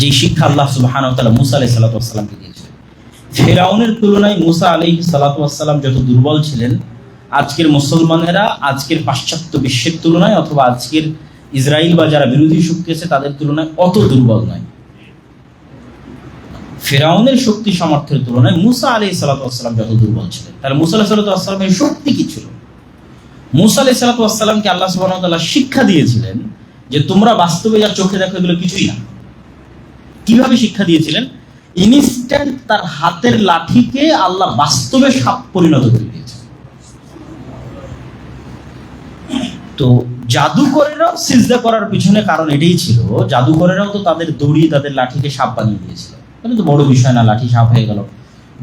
যে শিক্ষা আল্লাহ সুবাহান তালা মুসা আলাই সাল্লাতামকে দিয়েছিলেন। ফেরাউনের তুলনায় মুসা আলি সাল্লাতাম যত দুর্বল ছিলেন, আজকের মুসলমানেরা আজকের পাশ্চাত্য বিশ্বের তুলনায় অথবা আজকের ইসরায়েল বা যারা বিরোধী শক্তি আছে, তাদের তুলনায় অত দুর্বল নয়। ফেরাউনের শক্তি সামর্থ্যের তুলনায় মুসা আলি সাল্লাতাম যত দুর্বল ছিলেন। তাহলে মুসা আলাহ সাল্লাতামের শক্তি কি ছিল? মুসা আলি সাল্লাতামকে আল্লাহ সুবাহ শিক্ষা দিয়েছিলেন যে তোমরা বাস্তবে যা চোখে দেখো এগুলো কিছুই না। কীভাবে শিক্ষা দিয়েছিলেন? ইনস্ট্যান্ট তার হাতের লাঠিকে আল্লাহ বাস্তবে সাপ পরিণত করে দিয়েছে। তো জাদুকরেরাও সিজদা করার পিছনে কারণ এটাই ছিল, জাদুকরেরাও তো তাদের দড়ি, তাদের লাঠিকে সাপ বানিয়ে দিয়েছিল। তো বড় বিষয় না, লাঠি সাপ হয়ে গেল,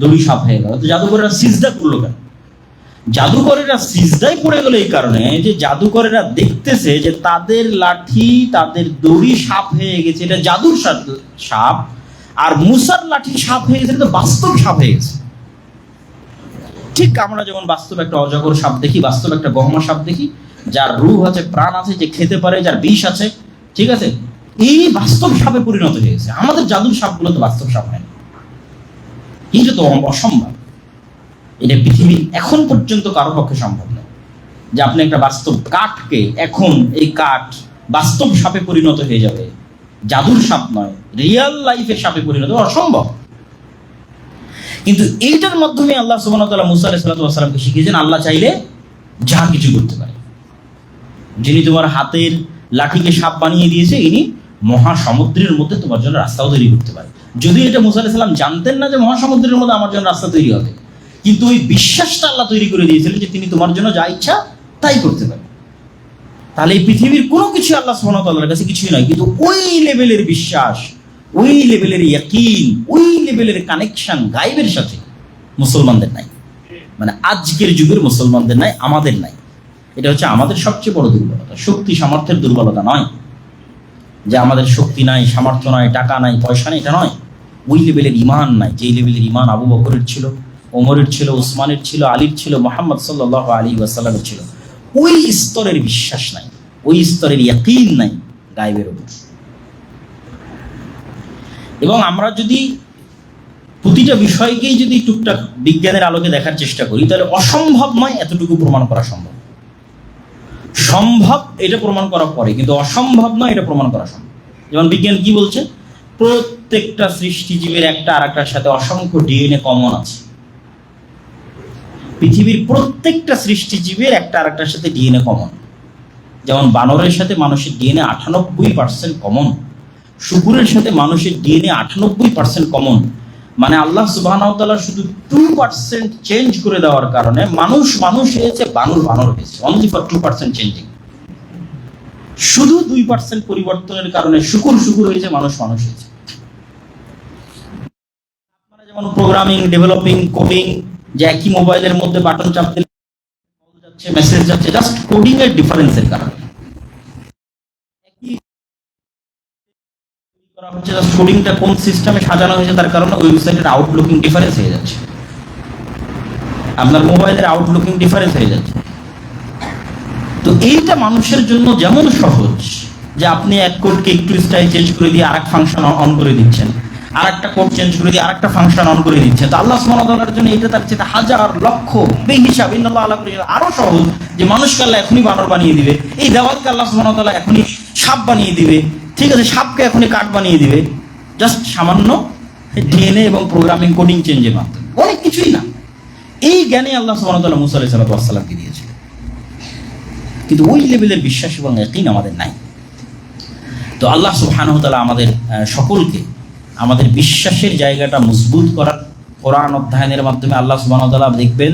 দড়ি সাপ হয়ে গেল। তো জাদুকরেরা সিজদা করল কেন? জাদুকরেরা সিজদায় পড়ে গেল এই কারণে যে জাদুকরেরা দেখতেছে যে তাদের লাঠি, তাদের দড়ি সাপ হয়ে গেছে, এটা জাদুর সাপ- আর মুসার লাঠি সাপ হয়ে গেছে, এটা বাস্তব সাপ হয়ে গেছে। ঠিক আমরা যেমন বাস্তব একটা অজগর সাপ দেখি, বাস্তব একটা গহমা সাপ দেখি, যার রূহ আছে, প্রাণ আছে, যে খেতে পারে, যার বিষ আছে, ঠিক আছে? এই বাস্তব সাপে পরিণত হয়ে গেছে। আমাদের জাদুর সাপগুলো তো বাস্তব সাপ হয় না। এটা তো অসম্ভব। এটা পৃথিবীর এখন পর্যন্ত কারও পক্ষে সম্ভব নয় যে আপনি একটা বাস্তব কাঠকে এখন এই কাঠ বাস্তব সাপে পরিণত হয়ে যাবে, জাদুর সাপ নয় রিয়েল লাইফের সাপে পরিণত অসম্ভব। কিন্তু এইটার মাধ্যমে আল্লাহ সুবাহ মুসা আলাইসালামকে শিখিয়েছেন, আল্লাহ চাইলে যা কিছু করতে পারে। যিনি তোমার হাতের লাঠিকে সাপ বানিয়ে দিয়েছে, ইনি মহাসমুদ্রের মধ্যে তোমার জন্য রাস্তাও তৈরি করতে পারে। যদি এটা মুসা আলাইসাল্লাম জানতেন না যে মহাসমুদ্রের মধ্যে আমার জন্য রাস্তা তৈরি হবে কিন্তু ওই বিশ্বাসটা আল্লাহ তৈরি করে দিয়েছিলেন যে তিনি তোমার জন্য যা ইচ্ছা তাই করতে পারেন। তাহলে এই পৃথিবীর কোনো কিছু আল্লাহ সুবহানাহু কাছে কিছুই নয়, কিন্তু ওই লেভেলের বিশ্বাস, ওই লেভেলের ইয়াকিন, ওই লেভেলের কানেকশন গাইবের সাথে মুসলমানদের নাই। মানে আজকের যুগের মুসলমানদের নাই, আমাদের নাই। এটা হচ্ছে আমাদের সবচেয়ে বড় দুর্বলতা। শক্তি সামর্থ্যের দুর্বলতা নয়। যে আমাদের শক্তি নাই, সামর্থ্য নাই, টাকা নাই, পয়সা নেই, এটা নয়। ওই লেভেলের ইমান নাই, যেই লেভেলের ইমান আবু বকরের ছিল। ওমরের ছিল ওসমানের ছিল, আলীর ছিল, মোহাম্মদ সাল্লাহ আলী ওয়াসাল্লামের ছিল। ওই স্তরের বিশ্বাস নাই, ওই স্তরের ইয়াকিন নাই গায়েবের উপর। এবং আমরা যদি প্রতিটা বিষয়কেই যদি টুকটাক বিজ্ঞানের আলোকে দেখার চেষ্টা করি, তাহলে অসম্ভব নয় এতটুকু প্রমাণ করা সম্ভব। সম্ভব এটা প্রমাণ করা পরে, কিন্তু অসম্ভব নয় এটা প্রমাণ করা সম্ভব। যেমন বিজ্ঞান কি বলছে? প্রত্যেকটা সৃষ্টিজীবের একটা আর একটার সাথে অসংখ্য ডিএনএ কমন আছে। পৃথিবীর প্রত্যেকটা সৃষ্টিজীবের একটা আর একটার সাথে ডিএনএ কমন যেমন বানরের সাথে মানুষের ডিএনএ আটানব্বই পার্সেন্ট কমন শুকুরের সাথে মানুষের ডিএনএ আটানব্বই পার্সেন্ট কমন মানে আল্লাহ সুবাহ শুধু টু পার্সেন্ট চেঞ্জ করে দেওয়ার কারণে মানুষ মানুষ হয়েছে, বানর বানর হয়েছে। Only for two percent changing শুধু দুই পার্সেন্ট পরিবর্তনের কারণে শুকুর শুকুর হয়েছে, মানুষ মানুষ হয়েছে। আপনারা যেমন প্রোগ্রামিং ডেভেলপিং কোডিং যে একই মোবাইলের মধ্যে বাটন চাপ দিলে যাচ্ছে মেসেজ যাচ্ছে জাস্ট কোডিং এর ডিফারেন্সের কারণে। করা হচ্ছে জাস্ট কোডিংটা কোন সিস্টেমে সাজানো হয়েছে তার কারণে ওয়েবসাইটের আউটলুকিং ডিফারেন্স হয়ে যাচ্ছে। আপনার মোবাইলের আউটলুকিং ডিফারেন্স হয়ে যাচ্ছে। তো এইটা মানুষের জন্য যেমন সহজ যে আপনি এক কোডকে একটু স্টাইল চেঞ্জ করে দিয়ে আরেক ফাংশন অন করে দিচ্ছেন। আর একটা কোড চেঞ্জ করে দিয়ে আরেকটা ফাংশন অন করে দিচ্ছেন তো আল্লাহ সুবহানাহু জন্য এটা তার চেয়ে হাজার লক্ষ বেহিসাব, ইন্নাল্লাহ আলা কুল্লি শাইইন। আরও সহজ যে মানুষকে আল্লাহ এখনই বানর বানিয়ে দিবে, এই দেওয়ালকে আল্লাহ ওয়া এখনই সাপ বানিয়ে দিবে, ঠিক আছে, সাপকে এখনই কাঠ বানিয়ে দিবে। জাস্ট সামান্য ডিএনএ এবং প্রোগ্রামিং কোডিং চেঞ্জের মাধ্যমে। অনেক কিছুই না। এই জ্ঞানে আল্লাহ তাআলা মুসা আলাইহিস সালাতু সালামকে দিয়েছিলেন কিন্তু ওই লেভেলের বিশ্বাস এবং ইয়াকিন আমাদের নাই। তো আল্লাহ সুবহানাহু তাআলা আমাদের সকলকে আমাদের বিশ্বাসের জায়গাটা মজবুত করার কোরআন অধ্যয়নের মাধ্যমে আল্লাহ তাআলা দেখবেন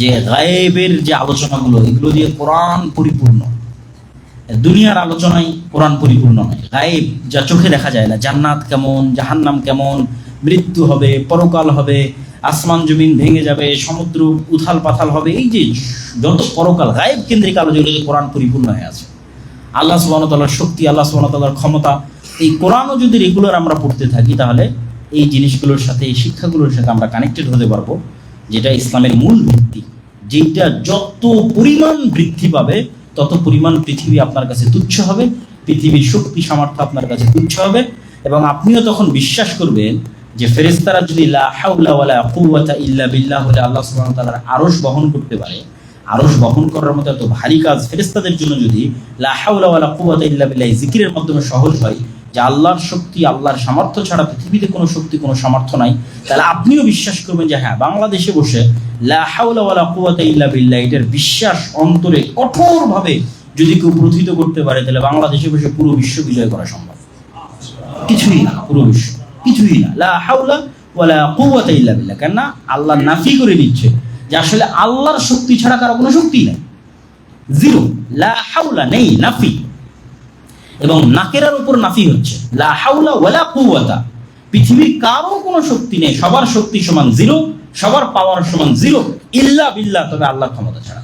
যে গায়েবের যে আলোচনাগুলো, এগুলো দিয়ে কোরআন পরিপূর্ণ। দুনিয়ার আলোচনায় কোরআন পরিপূর্ণ নয়। গায়েব যা চোখে দেখা যায় না, জান্নাত কেমন, জাহান্নাম কেমন, মৃত্যু হবে, পরকাল হবে, আসমান জমিন ভেঙে যাবে, সমুদ্র উথাল পাথাল হবে, এই যে যত পরকাল, গায়েব কেন্দ্রিক আলোচনা কোরআন পরিপূর্ণ হয়ে আছে। আল্লাহ সুবাহতাল্লার শক্তি, আল্লাহ সুবাহতাল্লার ক্ষমতা এই কোরআনও যদি রেগুলার আমরা পড়তে থাকি, তাহলে এই জিনিসগুলোর সাথে, এই শিক্ষাগুলোর সাথে আমরা কানেক্টেড হতে পারব, যেটা ইসলামের মূল ভিত্তি। যেটা যত পরিমাণ বৃদ্ধি পাবে, তত পরিমাণ পৃথিবী আপনার কাছে তুচ্ছ হবে, পৃথিবীর শক্তি, সামর্থ্য আপনার কাছে তুচ্ছ হবে, এবং আপনিও তখন বিশ্বাস করবেন যে ফেরেস্তারা যদি ইল্লা বিল্লাহ বলে আল্লাহ সুবহানাহু ওয়া তাআলার বহন করতে পারে, আরশ বহন করার মতো এত ভারী কাজ ফেরেস্তাদের জন্য যদি লা হাওলা ওয়ালা ইল্লা বিল্লাহ জিকিরের মাধ্যমে সহজ হয় যে আল্লাহর শক্তি, আল্লাহর সামর্থ্য ছাড়া পৃথিবীতে কোনো শক্তি, কোনো সামর্থ্য নাই, তাহলে আপনিও বিশ্বাস করবেন যে হ্যাঁ বাংলাদেশে বসে লা হাওলা ওয়ালা কুওয়াতা ইল্লা বিল্লাহ, এটার বিশ্বাস অন্তরে কঠোরভাবে যদি কেউ প্রথিত করতে পারে, তাহলে বাংলাদেশে বসে পুরো বিশ্ব বিজয় করা সম্ভব। কিছুই না, পুরো বিশ্ব, কিছুই না। লা হাওলা ওয়ালা কুওয়াতা ইল্লা বিল্লাহ কেন না আল্লাহ নাফি করে দিচ্ছে যে আসলে আল্লাহর শক্তি ছাড়া কারও কোনো শক্তি নেই। জিরো, লা হাওলা নেই, নাফি। এবং নাকেরার উপর নাফি হচ্ছে। লা পৃথিবীর কারও কোনো শক্তি নেই, সবার শক্তি সমান জিরো, সবার পাওয়ার সমান জিরো, ইল্লা বিল্লাহ, তবে আল্লাহর ক্ষমতা ছাড়া।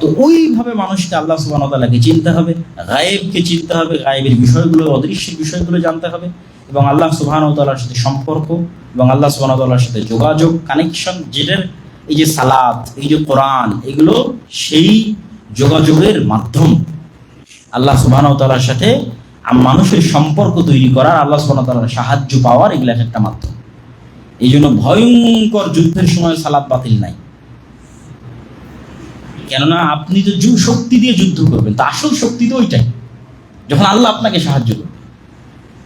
তো ওইভাবে মানুষকে আল্লাহ ওয়া চিনতে হবে, গায়েবকে চিনতে হবে, গায়েবের বিষয়গুলো, অদৃশ্যের বিষয়গুলো জানতে হবে, এবং আল্লাহ তাআলার সাথে সম্পর্ক, এবং আল্লাহ ওয়া সাথে যোগাযোগ কানেকশন যেটার এই যে সালাত, এই যে কোরআন, এগুলো সেই যোগাযোগের মাধ্যম। আল্লাহ তাআলার সাথে মানুষের সম্পর্ক তৈরি করার আল্লাহ তাআলার সাহায্য পাওয়ার এগুলো একটা মাধ্যম। এই জন্য ভয়ঙ্কর যুদ্ধের সময় সালাদ বাতিল নাই। কেননা আপনি তো যু শক্তি দিয়ে যুদ্ধ করবেন, তা আসল শক্তি তো ওইটাই। যখন আল্লাহ আপনাকে সাহায্য করবে।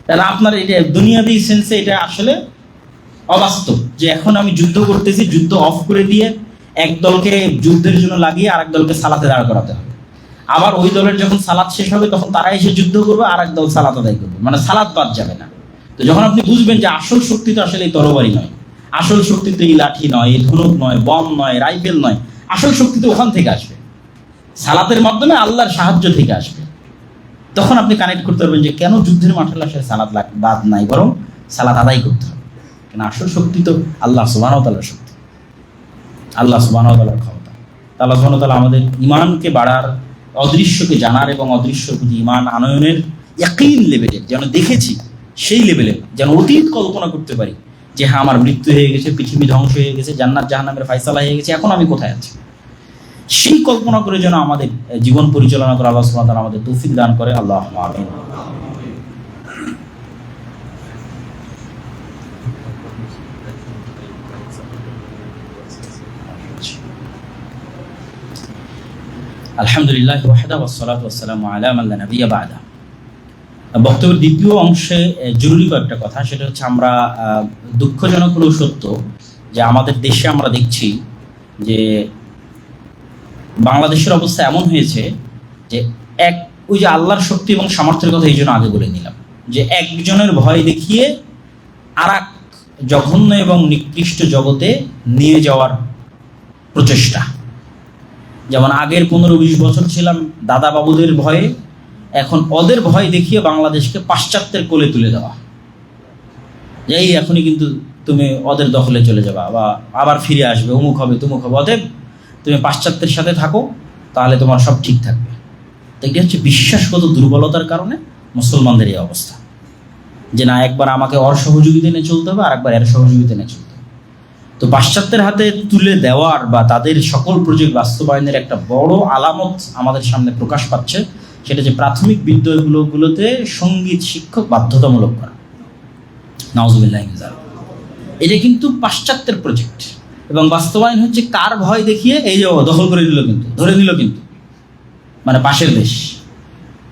তাহলে আপনার এটা দুনিয়াবি সেন্সে এটা আসলে অবাস্তব যে এখন আমি যুদ্ধ করতেছি, যুদ্ধ অফ করে দিয়ে এক দলকে যুদ্ধের জন্য লাগিয়ে আরেক দলকে সালাতে দাঁড় করাতে হবে। আবার ওই দলের যখন সালাদ শেষ হবে, তখন তারা এসে যুদ্ধ করবে আর এক দল সালাত আদায় করবে। মানে সালাত বাদ যাবে না। তো যখন আপনি বুঝবেন যে আসল শক্তি তো আসলে এই তরবারি নয়, আসল শক্তি তো এই লাঠি নয়, এই ধনুক নয়, বম নয়, রাইফেল নয়, আসল শক্তি তো ওখান থেকে আসবে। সালাতের মাধ্যমে আল্লাহর সাহায্য থেকে আসবে। তখন আপনি কানেক্ট করতে পারবেন যে কেন যুদ্ধের মাঠে আসলে সালাদ বাদ নাই, বরং সালাদ আদায় করতে হবে। কেন আসল শক্তি তো আল্লাহ সুবাহতালার শক্তি। আল্লাহ সুবাহতালার ক্ষমতা। আল্লাহ সুবাহতালা আমাদের ইমানকে বাড়ার অদৃশ্যকে জানার এবং অদৃশ্যর প্রতি ইমান আনয়নের একই লেভেলের, যেন দেখেছি সেই লেভেলে, যেন অতীত কল্পনা করতে পারি যে হ্যাঁ আমার মৃত্যু হয়ে গেছে, পৃথিবী ধ্বংস হয়ে গেছে, জান্নাত জাহান্নামের ফাইসালা হয়ে গেছে, এখন আমি কোথায় আছি? সেই কল্পনা করে যেন আমাদের জীবন পরিচালনা করে আল্লাহ সাল্লাহ আমাদের তৌফিক দান করে। আল্লাহ আমিন আলহামদুলিল্লাহ ওয়াহদা ওয়াসসালাতু ওয়াসসালামু আলা মান লা বা'দা। বক্তব্যের দ্বিতীয় অংশে জরুরি কয়েকটা কথা, সেটা হচ্ছে আমরা দুঃখজনক হলেও সত্য যে আমাদের দেশে আমরা দেখছি যে বাংলাদেশের অবস্থা এমন হয়েছে যে এক, ওই যে আল্লাহর শক্তি এবং সামর্থ্যের কথা এই জন্য আগে বলে নিলাম। যে একজনের ভয় দেখিয়ে আর জঘন্য এবং নিকৃষ্ট জগতে নিয়ে যাওয়ার প্রচেষ্টা। যেমন আগের পনেরো বিশ বছর ছিলাম দাদা বাবুদের ভয়ে, এখন ওদের ভয় দেখিয়ে বাংলাদেশকে পাশ্চাত্যের কোলে তুলে দেওয়া। এই এখনই কিন্তু তুমি ওদের দখলে চলে যাবা বা আবার ফিরে আসবে, অমুক হবে, তুমুক হবে। অতএব তুমি পাশ্চাত্যের সাথে থাকো, তাহলে তোমার সব ঠিক থাকবে। তো এটা হচ্ছে বিশ্বাসগত দুর্বলতার কারণে মুসলমানদের এই অবস্থা। যে না, একবার আমাকে ওর সহযোগিতা নিয়ে চলতে হবে আর একবার এর সহযোগিতা নিয়ে চলতে হবে। তো পাশ্চাত্যের হাতে তুলে দেওয়ার বা তাদের সকল প্রজেক্ট বাস্তবায়নের একটা বড় আলামত আমাদের সামনে প্রকাশ পাচ্ছে, সেটা যে প্রাথমিক বিদ্যালয়গুলোগুলোতে সংগীত শিক্ষক বাধ্যতামূলক করা। নওয়াজুবিল্লাহ এটা কিন্তু পাশ্চাত্যের প্রজেক্ট এবং বাস্তবায়ন হচ্ছে কার ভয় দেখিয়ে এই যে দখল করে নিল কিন্তু, ধরে নিল কিন্তু। মানে পাশের দেশ।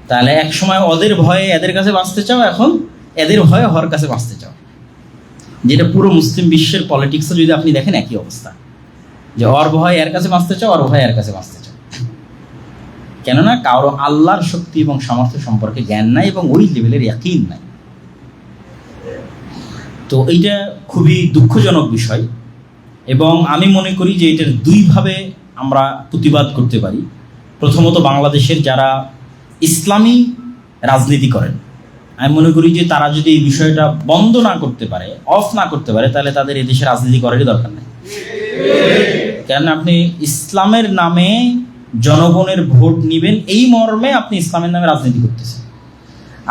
তাহলে এক সময় ওদের ভয়ে এদের কাছে বাঁচতে চাও, এখন এদের ভয়ে হর কাছে বাঁচতে চাও। যেটা পুরো মুসলিম বিশ্বের পলিটিক্সে যদি আপনি দেখেন একই অবস্থা। যে ওর ভয় এর কাছে বাঁচতে চাও ওর ভয় এর কাছে বাঁচতে চাও। কেননা কারও আল্লাহর শক্তি এবং সামর্থ্য সম্পর্কে জ্ঞান নাই এবং ওই লেভেলের একই নাই। তো এইটা খুবই দুঃখজনক বিষয় এবং আমি মনে করি যে এটার দুইভাবে আমরা প্রতিবাদ করতে পারি। প্রথমত বাংলাদেশের যারা ইসলামী রাজনীতি করেন আমি মনে করি যে তারা যদি এই বিষয়টা বন্ধ না করতে পারে অফ না করতে পারে, তাহলে তাদের এই দেশে রাজনীতি করারই দরকার নেই। কেন আপনি ইসলামের নামে জনগণের ভোট নিবেন, এই মর্মে আপনি ইসলামের নামে রাজনীতি করতেছেন।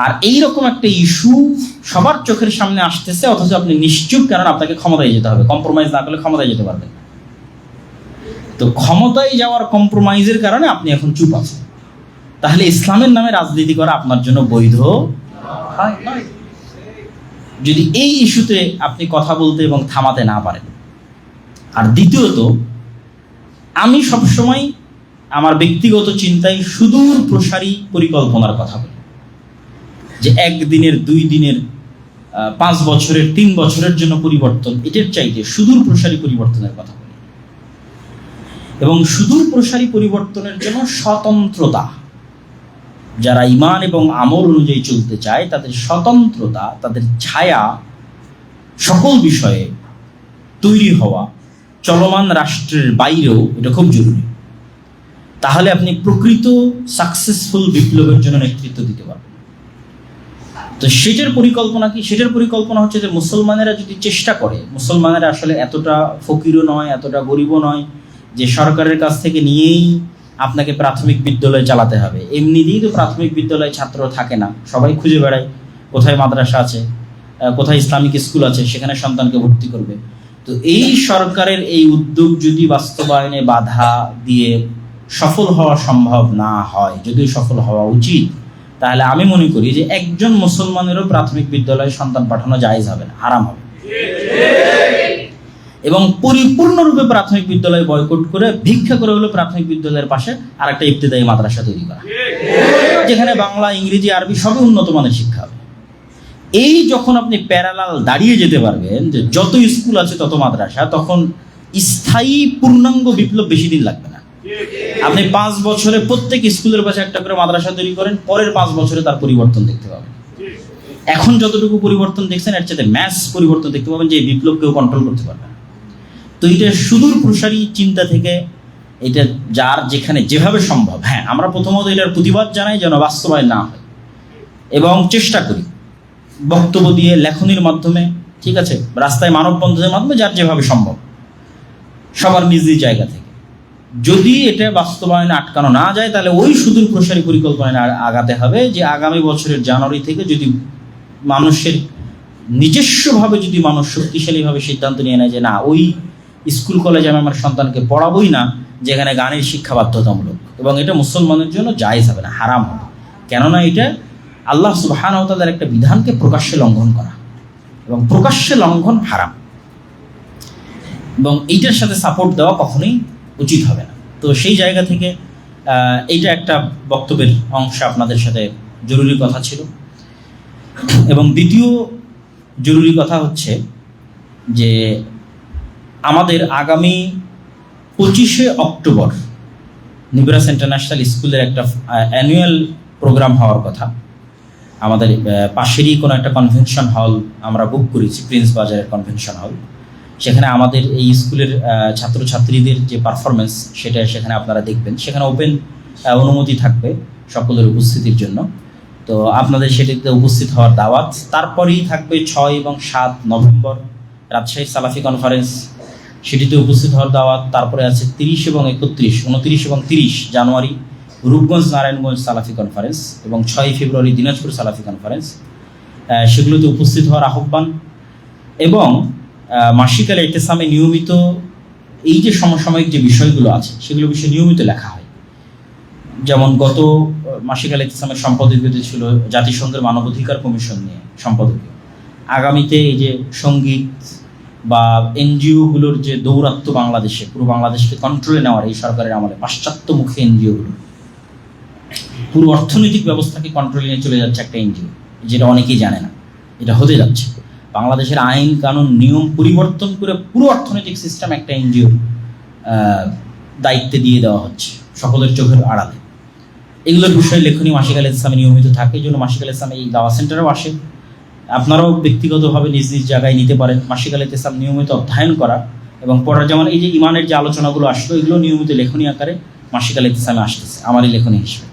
আর এই রকম একটা ইস্যু সবার চোখের সামনে আসতেছে, অথচ আপনি নিশ্চুপ কারণ আপনাকে ক্ষমতায় যেতে হবে। কম্প্রোমাইজ না করলে ক্ষমতায় যেতে পারবেন তো ক্ষমতায় যাওয়ার কম্প্রোমাইজের কারণে আপনি এখন চুপ আছেন। তাহলে ইসলামের নামে রাজনীতি করা আপনার জন্য বৈধ হয়? নয় যদি এই ইস্যুতে আপনি কথা বলতে এবং থামাতে না পারেন। আর দ্বিতীয়ত, আমি সবসময় আমার ব্যক্তিগত চিন্তায় সুদূর প্রসারী পরিকল্পনার কথা বলি। যে একদিনের, দুই দিনের পাঁচ বছরের, তিন বছরের জন্য পরিবর্তন, এটার চাইতে সুদূর প্রসারী পরিবর্তনের কথা বলি। এবং সুদূর প্রসারী পরিবর্তনের জন্য স্বতন্ত্রতা। যারা ইমান এবং আমল অনুযায়ী চলতে চায়, তাদের স্বতন্ত্রতা, তাদের ছায়া সকল বিষয়ে তৈরি হওয়া চলমান রাষ্ট্রের বাইরেও এটা খুব জরুরি। তাহলে আপনি প্রকৃত সাকসেসফুল বিপ্লবের জন্য নেতৃত্ব দিতে পারবেন। তো সেটার পরিকল্পনা কি? সেটার পরিকল্পনা হচ্ছে যে মুসলমানেরা যদি চেষ্টা করে, মুসলমানেরা আসলে এতটা ফকিরও নয়, এতটা গরিবও নয়, যে সরকারের কাছ থেকে নিয়েই আপনাকে প্রাথমিক বিদ্যালয় চালাতে হবে। এমনিতেই তো প্রাথমিক বিদ্যালয়ে ছাত্র থাকে না। সবাই খুঁজে বেড়ায় কোথায় মাদ্রাসা আছে কোথায় ইসলামিক স্কুল আছে, সেখানে সন্তানকে ভর্তি করবে। তো এই সরকারের এই উদ্যোগ যদি বাস্তবায়নে বাধা দিয়ে সফল হওয়া সম্ভব না হয় যদিও সফল হওয়া উচিত, তাহলে আমি মনে করি যে একজন মুসলমানেরও প্রাথমিক বিদ্যালয়ে সন্তান পাঠানো জায়েজ হবে না, হারাম হবে। এবং পরিপূর্ণরূপে প্রাথমিক বিদ্যালয় বয়কট করে ভিক্ষা করে হলো প্রাথমিক বিদ্যালয়ের পাশে আর একটা ইবতেদায়ী মাদ্রাসা তৈরি করা। যেখানে বাংলা, ইংরেজি, আরবি সবই উন্নত মানের শিক্ষা হবে। এই যখন আপনি প্যারালাল দাঁড়িয়ে যেতে পারবেন যে যত স্কুল আছে তত মাদ্রাসা, তখন স্থায়ী পূর্ণাঙ্গ বিপ্লব বেশি দিন লাগবে না। আপনি পাঁচ বছরে প্রত্যেক স্কুলের পাশে একটা করে মাদ্রাসা তৈরি করেন, পরের পাঁচ বছরে তার পরিবর্তন দেখতে পাবেন। এখন যতটুকু পরিবর্তন দেখছেন, এর চাইতে ম্যাস পরিবর্তন দেখতে পাবেন যে বিপ্লব কেউ কন্ট্রোল করতে পারবে তো এটা সুদূর প্রসারী চিন্তা থেকে এটা যার যেখানে যেভাবে সম্ভব। হ্যাঁ আমরা প্রথমত এটার প্রতিবাদ জানাই যেন বাস্তবায়ন না হয়। এবং চেষ্টা করি বক্তব্য দিয়ে, লেখনির মাধ্যমে, ঠিক আছে? রাস্তায় মানববন্ধনের মাধ্যমে যার যেভাবে সম্ভব। সবার নিজ নিজ জায়গা থেকে। যদি এটা বাস্তবায়নে আটকানো না যায়, তাহলে ওই সুদূর প্রসারী পরিকল্পনায় আগাতে হবে যে আগামী বছরের জানুয়ারি থেকে যদি মানুষের নিজস্বভাবে, যদি মানুষ শক্তিশালীভাবে সিদ্ধান্ত নিয়ে নেয় যে না, ওই স্কুল কলেজে আমি আমার সন্তানকে পড়াবোই না, যেখানে গানের শিক্ষা বাধ্যতামূলক। এবং এটা মুসলমানের জন্য জায়েজ হবে না, হারাম হবে। কেননা এটা আল্লাহ সুবহান তাদের একটা বিধানকে প্রকাশ্যে লঙ্ঘন করা। এবং প্রকাশ্যে লঙ্ঘন হারাম। এবং এইটার সাথে সাপোর্ট দেওয়া কখনোই উচিত হবে না। তো সেই জায়গা থেকে এইটা একটা বক্তব্যের অংশ আপনাদের সাথে জরুরি কথা ছিল। এবং দ্বিতীয় জরুরি কথা হচ্ছে যে আমাদের আগামী পঁচিশে অক্টোবর নিবরাস ইন্টারন্যাশনাল স্কুলের একটা অ্যানুয়াল প্রোগ্রাম হওয়ার কথা। আমাদের পাশেরই কোনো একটা কনভেনশন হল আমরা বুক করেছি প্রিন্স বাজারের কনভেনশন হল সেখানে আমাদের এই স্কুলের ছাত্রছাত্রীদের যে পারফরমেন্স সেটা সেখানে আপনারা দেখবেন। সেখানে ওপেন অনুমতি থাকবে সকলের উপস্থিতির জন্য। তো আপনাদের সেটিতে উপস্থিত হওয়ার দাওয়াত। তারপরেই থাকবে ছয় এবং সাত নভেম্বর রাজশাহী সালাফি কনফারেন্স সেটিতে উপস্থিত হওয়ার দাওয়াত, তারপরে আছে তিরিশ এবং একত্রিশ, উনত্রিশ এবং তিরিশ জানুয়ারি রূপগঞ্জ নারায়ণগঞ্জ সালাফি কনফারেন্স এবং ছয় ফেব্রুয়ারি দিনাজপুর সালাফি কনফারেন্স সেগুলোতে উপস্থিত হওয়ার আহ্বান এবং মাসিকাল ইতেসামে নিয়মিত এই যে সমসাময়িক যে বিষয়গুলো আছে, সেগুলো বিষয়ে নিয়মিত লেখা হয়। যেমন গত মাসিকাল ইতেসামের সম্পাদকীয়তে ছিল জাতিসংঘের মানবাধিকার কমিশন নিয়ে সম্পাদকীয়। আগামীতে এই যে সংগীত বা এনজিওগুলোর যে দৌরাত্ম্য বাংলাদেশে, পুরো বাংলাদেশকে কন্ট্রোলে নেওয়ার এই সরকারের আমলে পাশ্চাত্যমুখী এনজিওগুলো। পুরো অর্থনৈতিক ব্যবস্থাকে কন্ট্রোলে নিয়ে চলে যাচ্ছে একটা এনজিও, যেটা অনেকেই জানে না, এটা হতে যাচ্ছে। বাংলাদেশের আইন, কানুন, নিয়ম পরিবর্তন করে পুরো অর্থনৈতিক সিস্টেম একটা এনজিও দায়িত্বে দিয়ে দেওয়া হচ্ছে, সকলের চোখের আড়ালে। এগুলোর বিষয়ে লেখনী মাসিক আল ইসলামে নিয়মিত থাকে এই জন্য মাসিক আল ইসলামে এই দাওয়া সেন্টারেও আসে। আপনারাও ব্যক্তিগতভাবে নিজ নিজ জায়গায় নিতে পারেন। মাসিক আল ইসলাম নিয়মিত অধ্যয়ন করা এবং পড়ার যেমন এই যে ইমানের যে আলোচনাগুলো আসলো, এগুলো নিয়মিত লেখনী আকারে মাসিক আল ইসলামে আসতেছে, আমারই লেখনী হিসেবে।